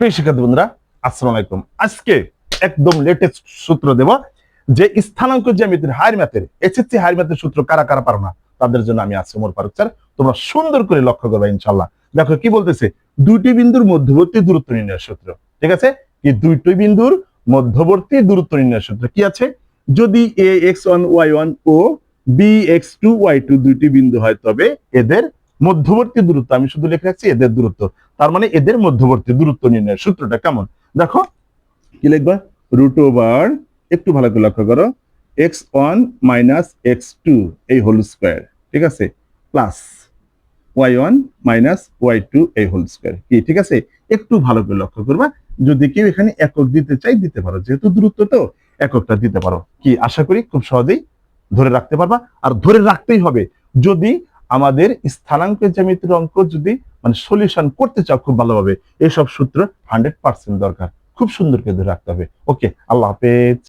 প্রিয় শিক্ষার্থী বন্ধুরা আলাইকুম। আজকে একদম লেটেস্ট সূত্র দেব যে স্থানাঙ্ক হায়ার ম্যাথের, এসএসসি হায়ার ম্যাথের সূত্র কারা কারা পারো না, তাদের জন্য আমি আছি ফারুক স্যার তোমরা সুন্দর করে লক্ষ্য করবে ইনশাল্লাহ দেখো কি বলতেছে, দুইটি বিন্দুর মধ্যবর্তী দূরত্ব নির্ণয়ের সূত্র, ঠিক আছে? কি দুইটি বিন্দুর মধ্যবর্তী দূরত্ব নির্ণয়ের সূত্র কি আছে? যদি A X one Y one O B X two Y two দুইটি বিন্দু হয় তবে এদের মধ্যবর্তী দূরত্ব, আমি শুধু লিখে রাখছি এদের দূরত্ব। তার মানে এদের মধ্যবর্তী দূরত্ব নির্ণয়ের সূত্রটা কেমন? দেখো, কি লিখবা? রুট ওভার, একটু ভালো করে লক্ষ্য করো, X one minus X two, এই হোল স্কোয়ার, ঠিক আছে? Plus Y one minus Y two, এই হোল স্কোয়ার, কি, ঠিক আছে? একটু ভালো করে লক্ষ্য করবা, যদি কেউ এখানে একক দিতে চাই দিতে পারো, যেহেতু দূরত্ব তো, এককটা দিতে পারো, কি, আশা করি খুব সহজেই ধরে রাখতে পারবা, আর ধরে রাখতেই হবে, যদি আমাদের স্থানাঙ্কের জ্যামিতির অঙ্ক যদি মানে সলিউশন করতে চাও খুব ভালোভাবে, এইসব সূত্র হান্ড্রেড পার্সেন্ট দরকার। খুব সুন্দর করে ধরে রাখতে হবে। ওকে আল্লাহ হাফেজ।